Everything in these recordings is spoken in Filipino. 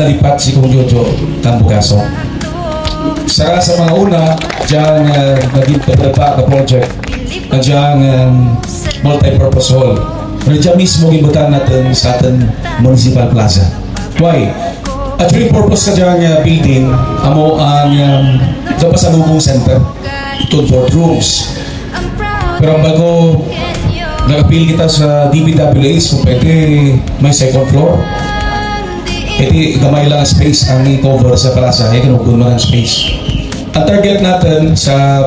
Nalipat si Kung Jojo Tambugaso. Sa sa mga una, dyan uh, naging kadapa ka project na dyan um, multi-purpose hall. Pero dyan mismo gibutan natin sa ating municipal plaza. Why? At yung purpose ka dyan uh, building, amo ang um, sa pasalubong center, two rooms. Pero bago nag-appeal kita sa DPWH kung pwede may second floor, Iti gamay lang ang space ang i-cover sa plaza, eh kinukun mo ng space. Ang target natin sa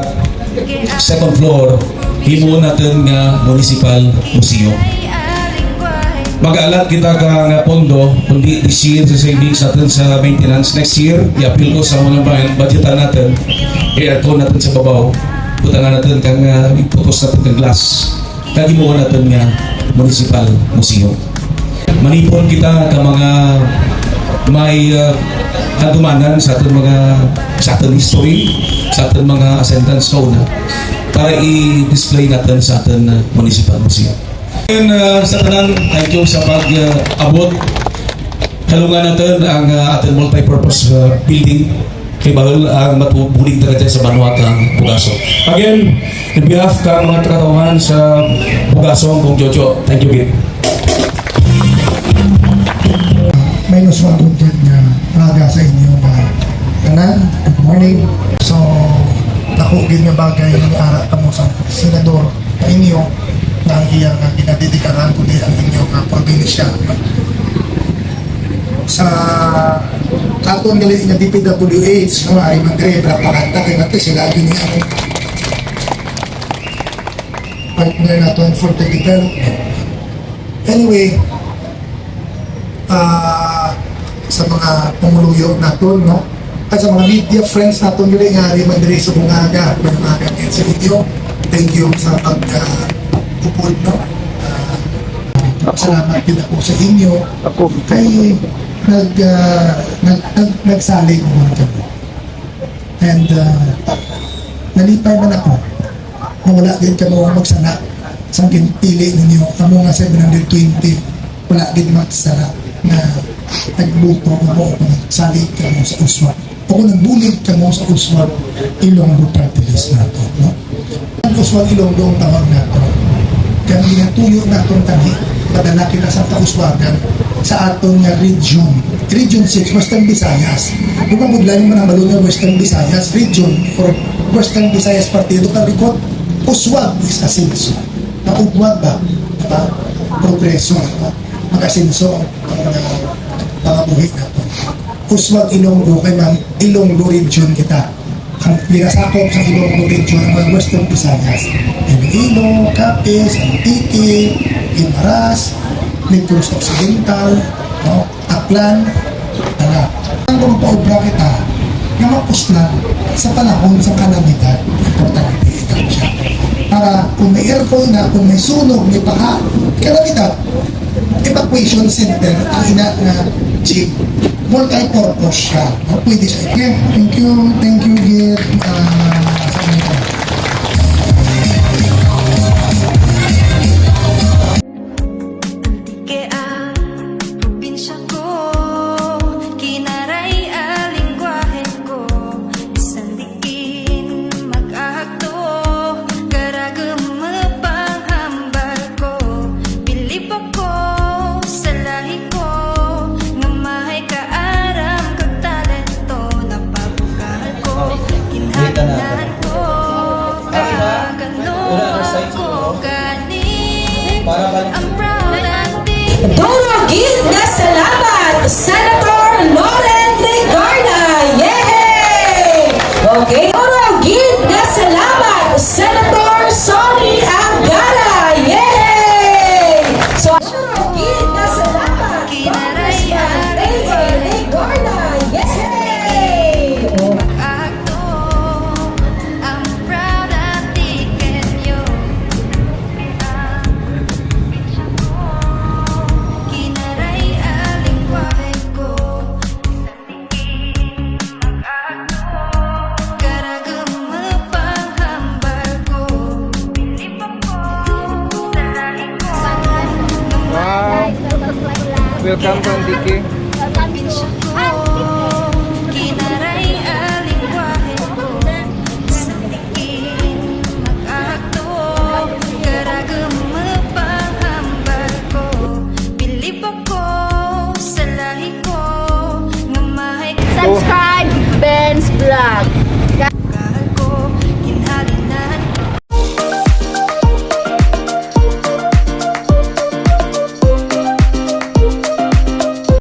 second floor, himo natin nga municipal museum. Mag-aalat kita ka nga pondo, kundi this year sa savings natin sa maintenance. Next year, i-appeal ko sa mga budgetan natin, i-aircon natin sa babaw, putangan natin kang uh, iputos natin kang glass. Kagimuha natin nga municipal museum. Manipon kita ka mga may uh, kadumanan sa ating mga sa ating history, sa ating mga ascendants sa una para i-display natin sa ating uh, municipal museum. And uh, sa tanan, thank you sa pag-abot. Halungan natin ang uh, ating multi-purpose uh, building kay Bahal ang matubulig na dyan sa Manuatang Bugaso. Again, in behalf ka mga katauhan sa Bugaso, kong Jojo, thank you, Git. May nasuwagod nga raga sa inyo nga tanan, good morning. So, dako gid nga bagay nga niara kamo sa senador sa inyo nga ang iya nga ginadedikaran kundi ang inyo nga probinsya. Sa atong gali nga DPWH nga ay magre paranta kay natin sila din ang partner naton for the development. Anyway, ah sa mga pumuluyo naton no? At sa mga media friends naton dili nga ri man diri sa bungaga bungaga din sa inyo thank you sa pag uh, upod no? Ah, salamat din ako sa inyo. Ako. kay nag, ah, nag, nag nagsali ko man kami and uh, nalipay man ako. Na wala din kamo magsana. Sa ginpili ninyo. Kamo nga 720 wala din magsana na nagbuto na mo o nagsali ka mo sa uswag o kung nagbulig ka mo sa uswag Ilonggo party list nato no? ang uswag Ilonggo ang tawag nato kaya ginatuyo natong tani padala kita sa kauswagan sa atong nga region region 6 Western Visayas ba mudlanin mo ng balon Western Visayas region or Western Visayas Partido Karikot uswag is asenso naugwag ba diba? progreso no? mag-asenso ang mga mga buhi nato uswag Ilonggo kay ma'am Ilonggo region kita ang pinasakop sa Ilonggo region ng mga Western Visayas Iloilo, Capiz, Antique, Imaras, Negros Occidental, no? Aklan, Tala. Ang paubra kita nga mapuslan sa panahon sa kalamidad, importante ito siya. Para kung may aircon na, kung may sunog, may paha, kalamidad, evacuation center ang ina nga jeep multi-purpose siya. Pwede siya. Okay, thank you, thank you, Git. Uh, Durugid na salamat, Senator Loren lahi ko Nga mahay Subscribe Ben's Vlog.